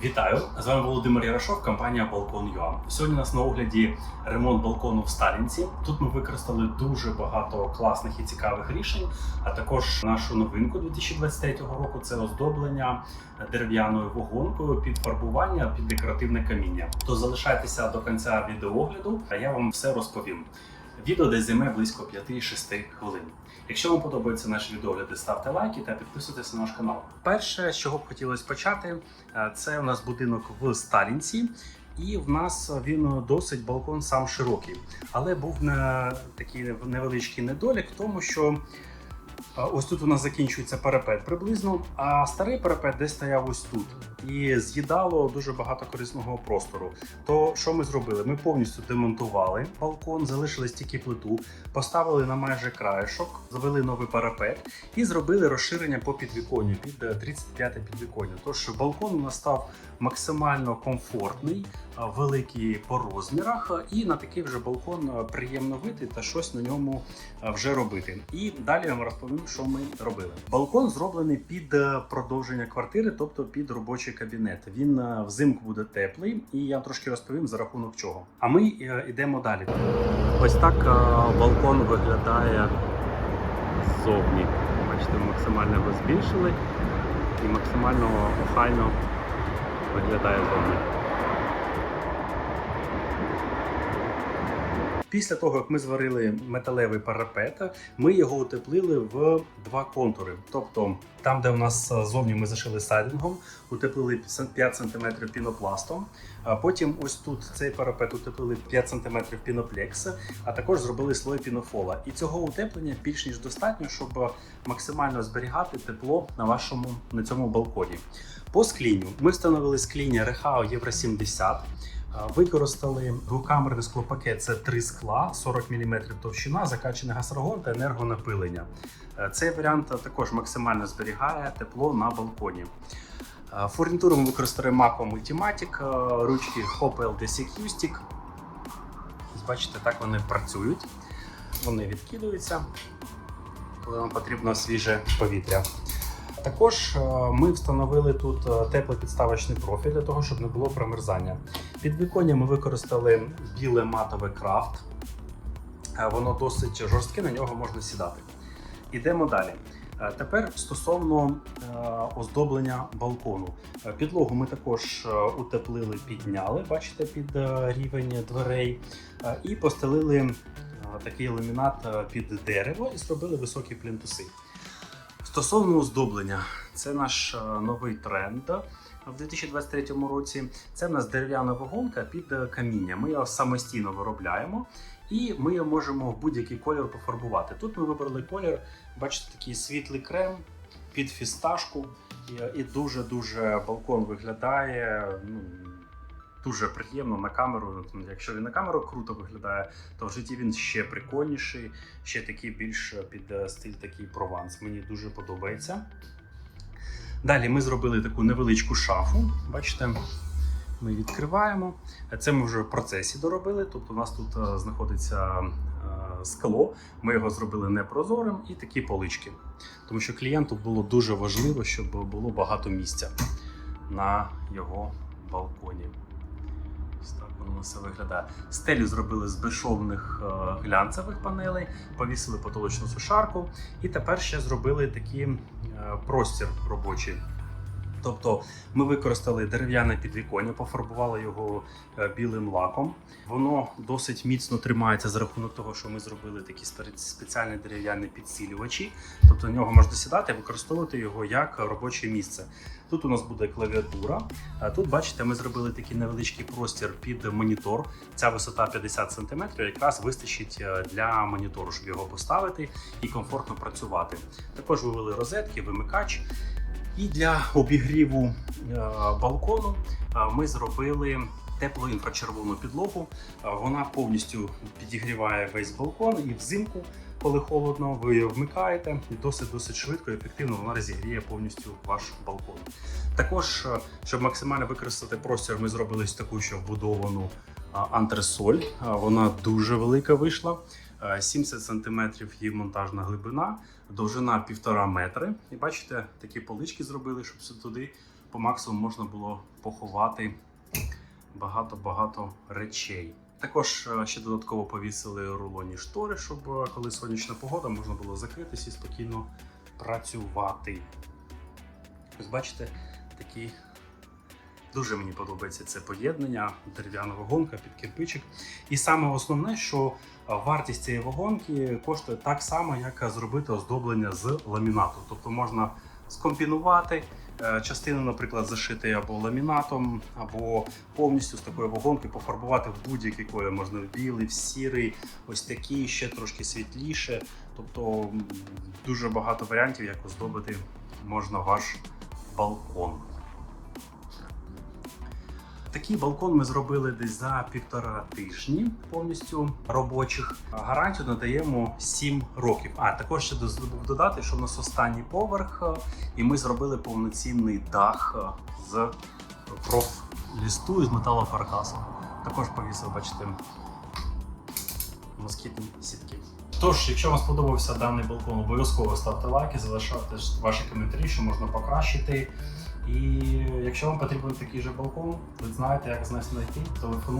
Вітаю! З вами Володимир Ярошов, компанія Балкон.ua. Сьогодні у нас на огляді ремонт балкону в Сталінці. Тут ми використали дуже багато класних і цікавих рішень, а також нашу новинку 2023 року це оздоблення дерев'яною вагонкою під фарбування під декоративне каміння. То залишайтеся до кінця відеоогляду, а я вам все розповім. Відео десь займе близько 5-6 хвилин. Якщо вам подобаються наші відеогляди, ставте лайки та підписуйтесь на наш канал. Перше, з чого б хотілося почати, е, це у нас будинок в Сталінці. І в нас він досить балкон сам широкий, але був на такий невеличкий недолік в тому, що ось тут у нас закінчується парапет приблизно, а старий парапет десь стояв ось тут і з'їдало дуже багато корисного простору. То що ми зробили? Ми повністю демонтували балкон, залишили тільки плиту, поставили на майже краєшок, завели новий парапет і зробили розширення по підвіконню під е, 35 підвіконня. Тож балкон у нас став максимально комфортний, великий по розмірах, і на такий вже балкон приємно вийти та щось на ньому вже робити. І далі я вам розповім, що ми робили. Балкон зроблений під е, продовження квартири, тобто під робочий кабінет. Він е, взимку буде теплий, і я трошки розповім за рахунок чого. А ми е, йдемо далі. Ось так е, балкон виглядає ззовні. Бачите, максимально його збільшили і максимально охайно виглядає зовні. Після того, як ми зварили металевий парапет, ми його утеплили в два контури. Тобто, там, де у нас е, зовні ми зашили сайдингом, утеплили 5 см пінопластом. А потім ось тут цей парапет утеплили 5 см піноплекс, а також зробили слой пінофола. І цього утеплення більш ніж достатньо, щоб максимально зберігати тепло на вашому на цьому балконі. По склінню ми встановили скління Рехао Євро 70. Використали двокамерний склопакет, це три скла, 40 мм товщина, закачаний газоргон та енергонапилення. Е, Цей варіант також максимально зберігає тепло на балконі. Е, Фурнітуру ми використали Mako Multimatic, е, ручки Hopel DCQ Stick. Бачите, так вони працюють. Вони відкидаються, коли вам потрібно свіже повітря. Також ми встановили тут теплопідставочний профіль для того, щоб не було промерзання. Під віконня ми використали біле матове крафт. Е, Воно досить жорстке, на нього можна сідати. Ідемо далі. Е, Тепер стосовно е, оздоблення балкону. Підлогу ми також утеплили, підняли, бачите, під рівень дверей, і постелили такий ламінат під дерево і зробили високі плінтуси. Стосовно оздоблення, це наш е, новий тренд в 2023 році. Це в нас дерев'яна вагонка під е, каміння. Ми його самостійно виробляємо. І ми його можемо в будь-який колір пофарбувати. Тут ми вибрали колір, бачите, такий світлий крем під фісташку. І дуже-дуже балкон виглядає ну, дуже приємно на камеру. Ну, Якщо він на камеру круто виглядає, то в житті він ще прикольніший, ще такий більш під е, стиль такий прованс. Мені дуже подобається. Далі ми зробили таку невеличку шафу. Бачите, ми відкриваємо. Це ми вже в процесі доробили. Тобто, у нас тут е, знаходиться е, скло. Ми його зробили непрозорим і такі полички. Тому що клієнту було дуже важливо, щоб було багато місця на його балконі. Так воно все виглядає. Стелю зробили з безшовних е, глянцевих панелей, повісили потолочну сушарку, і тепер ще зробили такий е, простір робочий. Тобто ми використали дерев'яне підвіконня, пофарбували його е, білим лаком. Воно досить міцно тримається за рахунок того, що ми зробили такі спеціальні дерев'яні підсилювачі. Тобто на нього можна сідати використовувати його як робоче місце. Тут у нас буде клавіатура. Тут, бачите, ми зробили такий невеличкий простір під монітор. Ця висота 50 см якраз вистачить е, для монітору, щоб його поставити і комфортно працювати. Також вивели розетки, вимикач. І для обігріву е, балкону е, ми зробили теплоінфрачервону підлогу. Е, Вона повністю підігріває весь балкон і взимку, коли холодно, ви її вмикаєте і досить досить швидко і ефективно вона розігріє повністю ваш балкон. Також, щоб максимально використати простір, ми зробили ось таку ще вбудовану антресоль. Вона дуже велика вийшла. Е, 70 см її монтажна глибина, довжина 1,5 метри. І бачите, такі полички зробили, щоб туди по максимуму можна було поховати багато-багато речей. Також е, ще додатково повісили рулонні штори, щоб е, коли сонячна погода, можна було закритися і спокійно працювати. Ось бачите, такі дуже мені подобається це поєднання, дерев'яна вагонка під кирпичик. І саме основне, що вартість цієї вагонки коштує так само, як зробити оздоблення з ламінату. Тобто можна скомбінувати е, частину, наприклад, зашити або ламінатом, або повністю з такої вагонки пофарбувати в будь-який колір. Можна в білий, в сірий, ось такий, ще трошки світліше. Тобто дуже багато варіантів, як оздобити можна ваш балкон. Такий балкон ми зробили десь за півтора тижні повністю робочих. Гарантію надаємо 7 років. А також ще додати, що в нас останній поверх, е, і ми зробили повноцінний дах е, з профлісту і з металофаркасу. Також повісив, бачите, москітні сітки. Тож, якщо вам сподобався даний балкон, обов'язково ставте лайки, залишайте ваші коментарі, що можна покращити. І якщо вам потрібен такий же балкон, ви знаєте, як з нас знайти, телефонуйте.